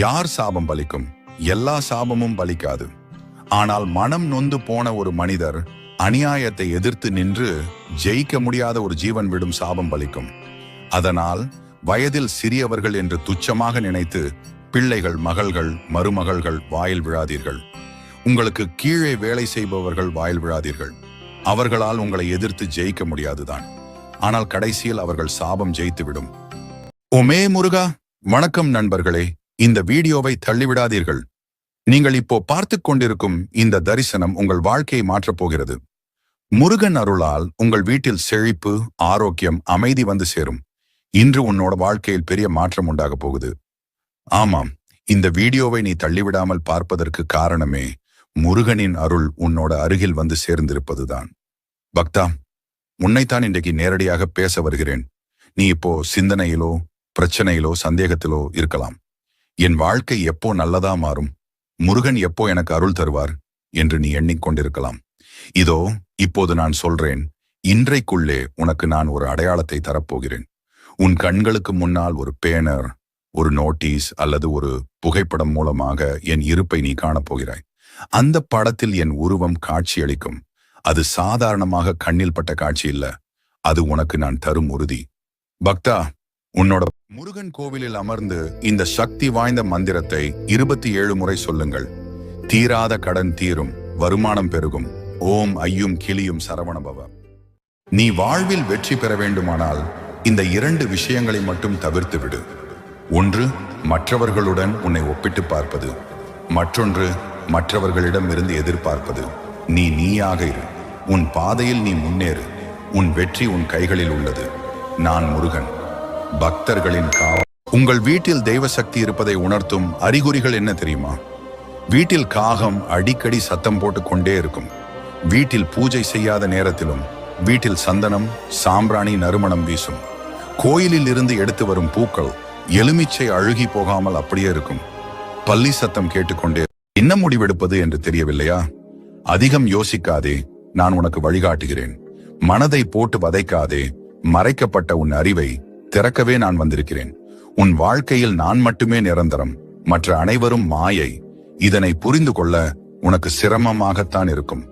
யார் சாபம் பலிக்கும்? எல்லா சாபமும் பலிக்காது. ஆனால் மனம் நொந்து போன ஒரு மனிதர் அநியாயத்தை எதிர்த்து நின்று ஜெயிக்க முடியாத ஒரு ஜீவன் விடும் சாபம் பலிக்கும். அதனால் வயதில் சிறியவர்கள் என்று துச்சமாக நினைத்து பிள்ளைகள் மகள்கள் மருமகள்கள் வாயில் விழாதீர்கள். உங்களுக்கு கீழே வேலை செய்பவர்கள் வாயில் விழாதீர்கள். அவர்களால் உங்களை எதிர்த்து ஜெயிக்க முடியாதுதான். ஆனால் கடைசியில் அவர்கள் சாபம் ஜெயித்துவிடும். ஒமே முருகா வணக்கம் நண்பர்களே. இந்த வீடியோவை தள்ளிவிடாதீர்கள். நீங்கள் இப்போ பார்த்துக் கொண்டிருக்கும் இந்த தரிசனம் உங்கள் வாழ்க்கையை மாற்றப் போகிறது. முருகன் அருளால் உங்கள் வீட்டில் செழிப்பு ஆரோக்கியம் அமைதி வந்து சேரும். இன்று உன்னோட வாழ்க்கையில் பெரிய மாற்றம் உண்டாக போகுது. ஆமாம் இந்த வீடியோவை நீ தள்ளிவிடாமல் பார்ப்பதற்கு காரணமே முருகனின் அருள் உன்னோட அருகில் வந்து சேர்ந்திருப்பதுதான். பக்தா உன்னைத்தான் இன்றைக்கு நேரடியாக பேச வருகிறேன். நீ இப்போ சிந்தனையிலோ பிரச்சனையிலோ சந்தேகத்திலோ இருக்கலாம். என் வாழ்க்கை எப்போ நல்லதா மாறும்? முருகன் எப்போ எனக்கு அருள் தருவார்? என்று நீ எண்ணிக்கொண்டிருக்கலாம் இதோ இப்போது நான் சொல்றேன் இன்றைக்குள்ளே உனக்கு நான் ஒரு அடையாளத்தை தரப்போகிறேன். உன் கண்களுக்கு முன்னால் ஒரு பேனர் ஒரு நோட்டீஸ் அல்லது ஒரு புகைப்படம் மூலமாக என் இருப்பை நீ காணப்போகிறாய் அந்த படத்தில் என் உருவம் காட்சியளிக்கும். அது சாதாரணமாக கண்ணில் பட்ட காட்சி இல்ல. அது உனக்கு நான் தரும் உறுதி. பக்தா உன்னோட முருகன் கோவிலில் அமர்ந்து இந்த சக்தி வாய்ந்த மந்திரத்தை இருபத்தி ஏழு முறை சொல்லுங்கள். தீராத கடன் தீரும் வருமானம் பெருகும். ஓம் ஐயும் கிளியும் சரவணபவ. நீ வாழ்வில் வெற்றி பெற வேண்டுமானால் இந்த இரண்டு விஷயங்களை மட்டும் தவிர்த்து விடு. ஒன்று மற்றவர்களுடன் உன்னை ஒப்பிட்டு பார்ப்பது. மற்றொன்று மற்றவர்களிடம் இருந்து எதிர்பார்ப்பது. நீ நீயாக இரு. உன் பாதையில் நீ முன்னேறு. உன் வெற்றி உன் கைகளில் உள்ளது. நான் முருகன். பக்தர்களின் காவல். உங்கள் வீட்டில் தெய்வ சக்தி இருப்பதை உணர்த்தும் அறிகுறிகள் என்ன தெரியுமா? வீட்டில் காகம் அடிக்கடி சத்தம் போட்டு கொண்டே இருக்கும். வீட்டில் பூஜை செய்யாத நேரத்திலும் வீட்டில் சந்தனம் சாம்பிராணி நறுமணம் வீசும். கோயிலில் இருந்து எடுத்து வரும் பூக்கள் எலுமிச்சை அழுகி போகாமல் அப்படியே இருக்கும். பள்ளி சத்தம் கேட்டுக்கொண்டே என்ன முடிவெடுப்பது என்று தெரியவில்லையா? அதிகம் யோசிக்காதே நான் உனக்கு வழிகாட்டுகிறேன். மனதை போட்டு வதைக்காதே மறைக்கப்பட்ட உன் அறிவை திறக்கவே நான் வந்திருக்கிறேன். உன் வாழ்க்கையில் நான் மட்டுமே நிரந்தரம். மற்ற அனைவரும் மாயை. இதனை புரிந்து கொள்ள உனக்கு சிரமமாகத்தான் இருக்கும்.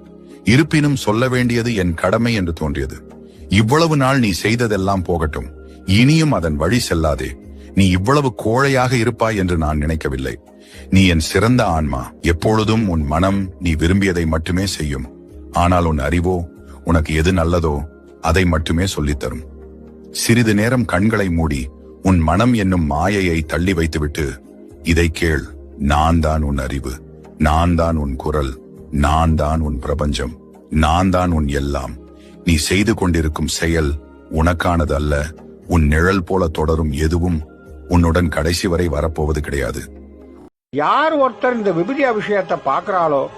இருப்பினும் சொல்ல வேண்டியது என் கடமை என்று தோன்றியது. இவ்வளவு நாள் நீ செய்ததெல்லாம் போகட்டும். இனியும் அதன் வழி செல்லாதே. நீ இவ்வளவு கோழையாக இருப்பாய் என்று நான் நினைக்கவில்லை. நீ என் சிறந்த ஆன்மா. எப்பொழுதும் உன் மனம் நீ விரும்பியதை மட்டுமே செய்யும். ஆனால் உன் அறிவோ உனக்கு எது நல்லதோ அதை மட்டுமே சொல்லித்தரும். சிறிது நேரம் கண்களை மூடி உன் மனம் என்னும் மாயையை தள்ளி வைத்துவிட்டு இதை கேள் நான் தான் உன் அறிவு நான் தான் உன் குரல் நான் தான் உன் பிரபஞ்சம் நான் தான் உன் எல்லாம். நீ செய்து கொண்டிருக்கும் செயல் உனக்கானது அல்ல உன் நிழல் போல தொடரும் எதுவும் உன்னுடன் கடைசி வரை வரப்போவது கிடையாது. யார் ஒருத்தர் இந்த விபூதி விஷயத்தை பார்க்கறாளோ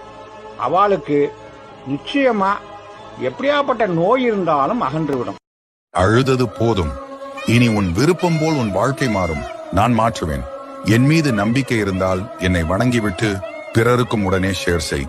அவளுக்கு நிச்சயமா எப்படியாப்பட்ட நோய் இருந்தாலும் அகன்றுவிடும் அழுதது போதும். இனி உன் விருப்பம் போல் உன் வாழ்க்கை மாறும். நான் மாற்றுவேன். என் மீது நம்பிக்கை இருந்தால் என்னை வணங்கிவிட்டு பிறருக்கும் உடனே ஷேர் செய்.